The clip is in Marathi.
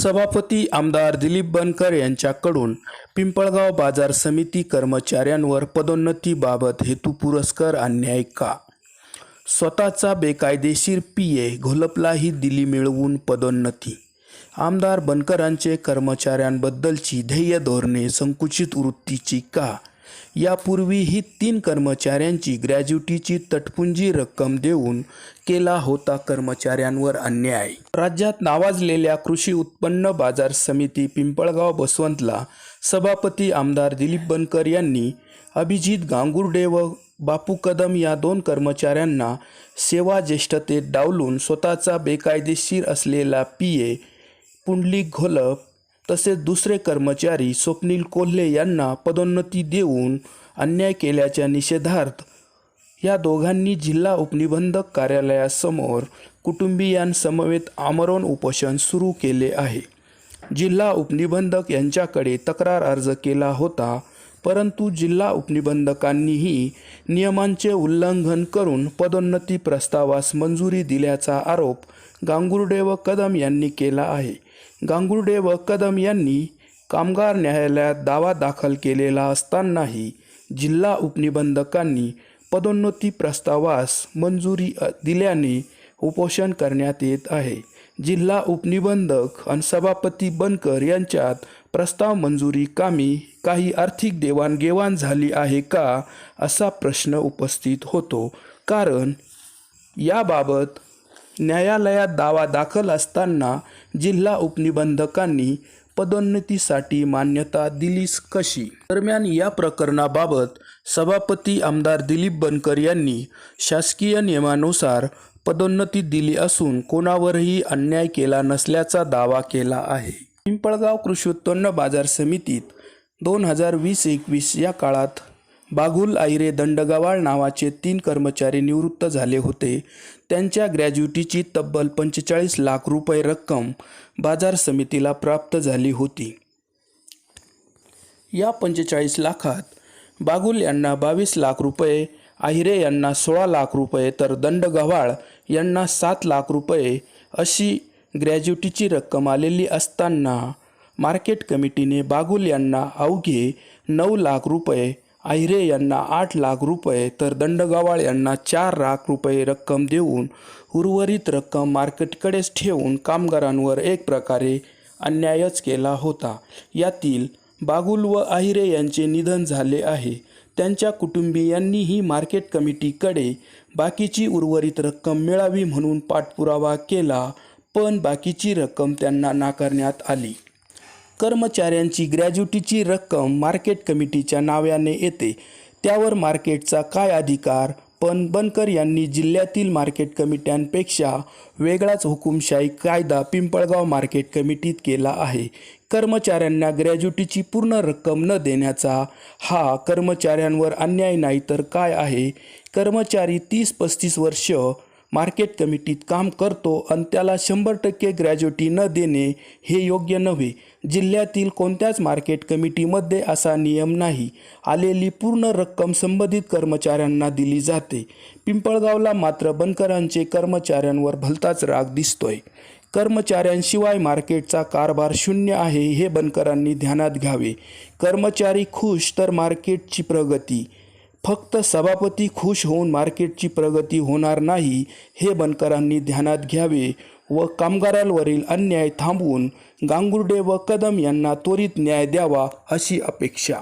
सभापती आमदार दिलीप बनकर यांच्याकडून पिंपळगाव बाजार समिती कर्मचाऱ्यांवर पदोन्नतीबाबत हेतू पुरस्कार अन्याय का? स्वतःचा बेकायदेशीर पी ए घोलपलाही दिली मिळवून पदोन्नती. आमदार बनकरांचे कर्मचाऱ्यांबद्दलची ध्येय धोरणे संकुचित वृत्तीची का? यापूर्वीही तीन कर्मचाऱ्यांची ग्रॅज्युटीची तटपुंजी रक्कम देऊन केला होता कर्मचाऱ्यांवर अन्याय. राज्यात नावाजलेल्या कृषी उत्पन्न बाजार समिती पिंपळगाव बसवंतला सभापती आमदार दिलीप बनकर यांनी अभिजित गांगुर्डे व बापू कदम या दोन कर्मचाऱ्यांना सेवा ज्येष्ठतेत डावलून स्वतःचा बेकायदेशीर असलेला पी ए पुंडलिक घोलप तसेच दुसरे कर्मचारी स्वप्नील कोल्हे यांना पदोन्नती देऊन अन्याय केल्याच्या निषेधार्थ या दोघांनी जिल्हा उपनिबंधक कार्यालयासमोर कुटुंबियांसमवेत आमरण उपोषण सुरू केले आहे. जिल्हा उपनिबंधक यांच्याकडे तक्रार अर्ज केला होता परंतु जिल्हा उपनिबंधकांनीही नियमांचे उल्लंघन करून पदोन्नती प्रस्तावास मंजुरी दिल्याचा आरोप गांगुर्डे व कदम यांनी केला आहे. गांगुर्डे व कदम यांनी कामगार न्यायालयात दावा दाखल केलेला असतानाही जिल्हा उपनिबंधकांनी पदोन्नती प्रस्तावास मंजुरी दिल्याने उपोषण करण्यात येत आहे. जिल्हा उपनिबंधक आणि सभापती बनकर यांच्यात प्रस्ताव मंजुरी कामी काही आर्थिक देवाणघेवाण झाली आहे का असा प्रश्न उपस्थित होतो. कारण याबाबत न्यायालयात दावा दाखल असताना जिल्हा उपनिबंधकांनी पदोन्नतीसाठी मान्यता दिलीस कशी? दरम्यान या प्रकरणाबाबत सभापती आमदार दिलीप बनकर यांनी शासकीय नियमानुसार पदोन्नती दिली असून कोणावरही अन्याय केला नसल्याचा दावा केला आहे. पिंपळगाव कृषी उत्पन्न बाजार समितीत दोन हजार वीस एकवीस या काळात बागुल आयरे दंडगवाळ नावाचे तीन कर्मचारी निवृत्त झाले होते. त्यांच्या ग्रॅज्युटीची तब्बल पंचेचाळीस लाख रुपये रक्कम बाजार समितीला प्राप्त झाली होती. या पंचेचाळीस लाखात बागुल यांना बावीस लाख रुपये आहिरे यांना सोळा लाख रुपये तर दंडगव्हाळ यांना सात लाख रुपये अशी ग्रॅज्युटीची रक्कम आलेली असताना मार्केट कमिटीने बागुल यांना अवघे नऊ लाख रुपये आहिरे यांना आठ लाख रुपये तर दंडगावाळ यांना चार लाख रुपये रक्कम देऊन उर्वरित रक्कम मार्केटकडेच ठेवून कामगारांवर एक प्रकारे अन्यायच केला होता. यातील बागुल व आहिरे यांचे निधन झाले आहे. त्यांच्या कुटुंबियांनीही मार्केट कमिटीकडे बाकीची उर्वरित रक्कम मिळावी म्हणून पाठपुरावा केला पण बाकीची रक्कम त्यांना नाकारण्यात आली. कर्मचाऱ्यांची ग्रॅज्युटीची रक्कम मार्केट कमिटीच्या नाव्याने येते. त्यावर मार्केटचा काय अधिकार? पण बनकर यांनी जिल्ह्यातील मार्केट कमिट्यांपेक्षा वेगळाच हुकुमशाही कायदा पिंपळगाव मार्केट कमिटीत केला आहे. कर्मचाऱ्यांना ग्रॅज्युटीची पूर्ण रक्कम न देण्याचा हा कर्मचाऱ्यांवर अन्याय नाही तर काय आहे? कर्मचारी तीस पस्तीस वर्ष मार्केट कमिटीत काम करतो आणि त्याला शंभर टक्के ग्रॅज्युटी न देणे हे योग्य नव्हे. जिल्ह्यातील कोणत्याच मार्केट कमिटीमध्ये असा नियम नाही. आलेली पूर्ण रक्कम संबंधित कर्मचाऱ्यांना दिली जाते. पिंपळगावला मात्र बनकरांचे कर्मचाऱ्यांवर भलताच राग दिसतोय. कर्मचाऱ्यांशिवाय मार्केटचा कारभार शून्य आहे हे बनकरांनी ध्यानात घ्यावे. कर्मचारी खुश तर मार्केटची प्रगती. फक्त सभापती खुश होऊन मार्केटची प्रगती होणार नाही हे बनकरांनी ध्यानात घ्यावे व कामगारांवरील अन्याय थांबवून गांगुर्डे व कदम यांना त्वरित न्याय द्यावा अशी अपेक्षा.